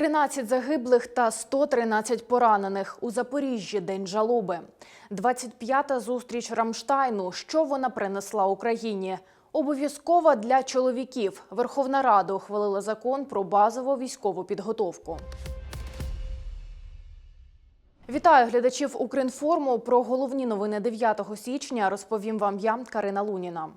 13 загиблих та 113 поранених у Запоріжжі день жалоби. 25-та зустріч Рамштайну. Що вона принесла Україні? Обов'язкова для чоловіків. Верховна Рада ухвалила закон про базову військову підготовку. Вітаю глядачів Укрінформу. Про головні новини 9 січня розповім вам я, Карина Луніна.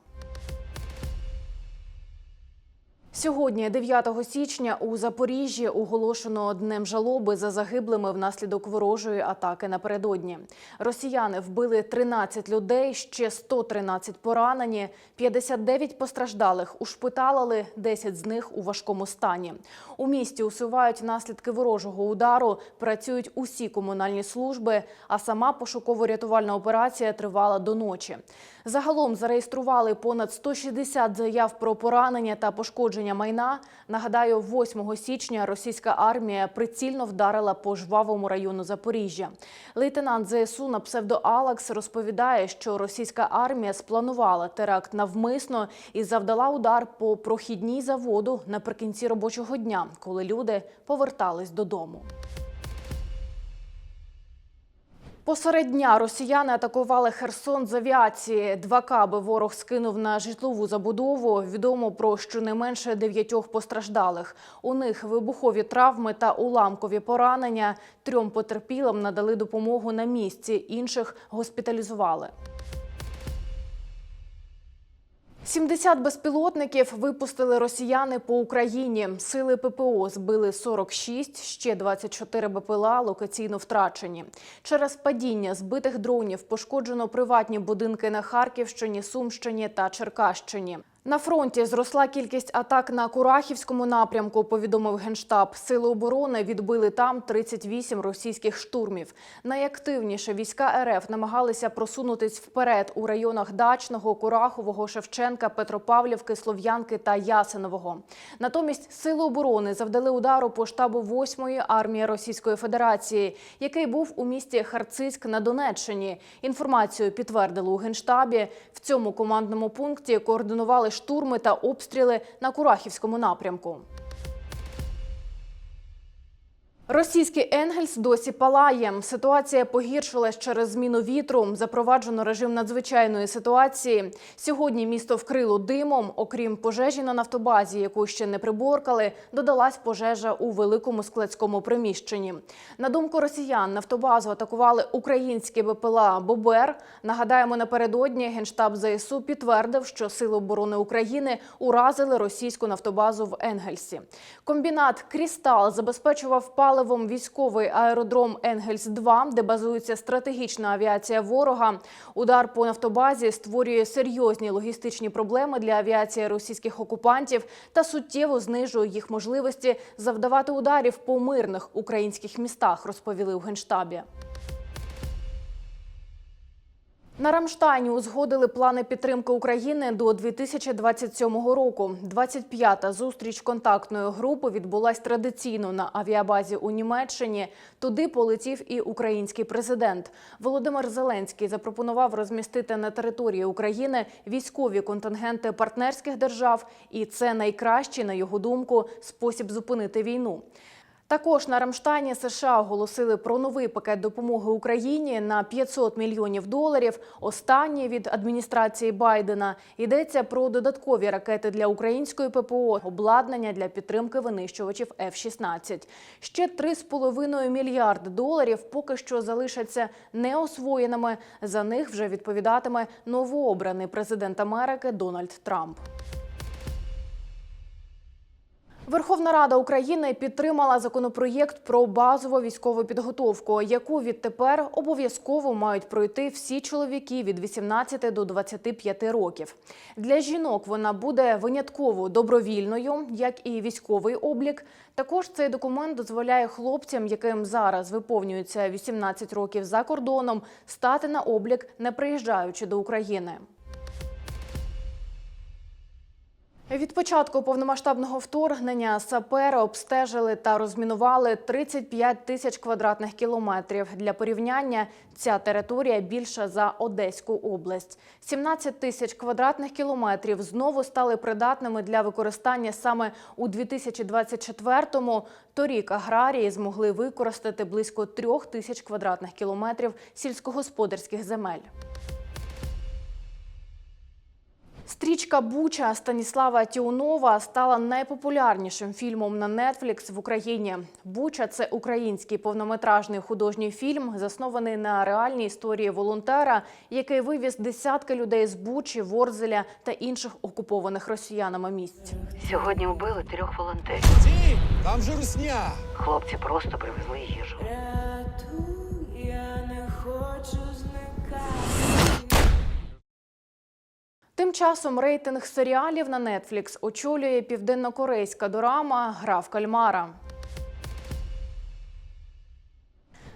Сьогодні, 9 січня, у Запоріжжі оголошено днем жалоби за загиблими внаслідок ворожої атаки напередодні. Росіяни вбили 13 людей, ще 113 поранені, 59 постраждалих ушпиталили, 10 з них у важкому стані. У місті усувають наслідки ворожого удару, працюють усі комунальні служби, а сама пошуково-рятувальна операція тривала до ночі. Загалом зареєстрували понад 160 заяв про поранення та пошкодження майна. Нагадаю, 8 січня російська армія прицільно вдарила по жвавому району Запоріжжя. Лейтенант ЗСУ на псевдо Алакс розповідає, що російська армія спланувала теракт навмисно і завдала удар по прохідній заводу наприкінці робочого дня, коли люди повертались додому. Посеред дня росіяни атакували Херсон з авіації. Два каби ворог скинув на житлову забудову. Відомо про щонайменше дев'ятьох постраждалих. У них вибухові травми та уламкові поранення. Трьом потерпілим надали допомогу на місці, інших госпіталізували. 70 безпілотників випустили росіяни по Україні. Сили ППО збили 46, ще 24 БПЛА локаційно втрачені. Через падіння збитих дронів пошкоджено приватні будинки на Харківщині, Сумщині та Черкащині. На фронті зросла кількість атак на Курахівському напрямку, повідомив Генштаб. Сили оборони відбили там 38 російських штурмів. Найактивніше війська РФ намагалися просунутись вперед у районах Дачного, Курахового, Шевченка, Петропавлівки, Слов'янки та Ясинового. Натомість сили оборони завдали удару по штабу 8-ї армії Російської Федерації, який був у місті Харцизьк на Донеччині. Інформацію підтвердили у Генштабі. В цьому командному пункті координували штурми та обстріли на Курахівському напрямку. Російський Енгельс досі палає. Ситуація погіршилась через зміну вітру. Запроваджено режим надзвичайної ситуації. Сьогодні місто вкрило димом. Окрім пожежі на нафтобазі, яку ще не приборкали, додалась пожежа у великому складському приміщенні. На думку росіян, нафтобазу атакували українські БПЛА Бобер. Нагадаємо, напередодні генштаб ЗСУ підтвердив, що сили оборони України уразили російську нафтобазу в Енгельсі. Комбінат Крістал забезпечував паливом військовий аеродром Енгельс-2, де базується стратегічна авіація ворога. Удар по нафтобазі створює серйозні логістичні проблеми для авіації російських окупантів та суттєво знижує їх можливості завдавати ударів по мирних українських містах, розповіли у генштабі. На Рамштайні узгодили плани підтримки України до 2027 року. 25-та зустріч контактної групи відбулась традиційно на авіабазі у Німеччині. Туди полетів і український президент. Володимир Зеленський запропонував розмістити на території України військові контингенти партнерських держав, і це найкращий, на його думку, спосіб зупинити війну. Також на Рамштайні США оголосили про новий пакет допомоги Україні на 500 мільйонів доларів. Останній від адміністрації Байдена йдеться про додаткові ракети для української ППО, обладнання для підтримки винищувачів F-16. Ще 3,5 мільярди доларів поки що залишаться неосвоєними. За них вже відповідатиме новообраний президент Америки Дональд Трамп. Верховна Рада України підтримала законопроєкт про базову військову підготовку, яку відтепер обов'язково мають пройти всі чоловіки від 18 до 25 років. Для жінок вона буде винятково добровільною, як і військовий облік. Також цей документ дозволяє хлопцям, яким зараз виповнюється 18 років за кордоном, стати на облік, не приїжджаючи до України. Від початку повномасштабного вторгнення сапери обстежили та розмінували 35 тисяч квадратних кілометрів. Для порівняння ця територія більша за Одеську область. 17 тисяч квадратних кілометрів знову стали придатними для використання саме у 2024-му. Торік аграрії змогли використати близько трьох тисяч квадратних кілометрів сільськогосподарських земель. Стрічка Буча Станіслава Тіунова стала найпопулярнішим фільмом на Netflix в Україні. Буча це український повнометражний художній фільм, заснований на реальній історії волонтера, який вивіз десятки людей з Бучі, Ворзеля та інших окупованих росіянами місць. Сьогодні вбили трьох волонтерів. Ті, там же русня. Хлопці просто привезли їжу. Тим часом рейтинг серіалів на Netflix очолює південнокорейська дорама Гра в кальмара.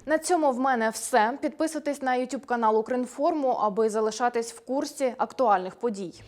На цьому в мене все. Підписуйтесь на YouTube канал Укрінформу, аби залишатись в курсі актуальних подій.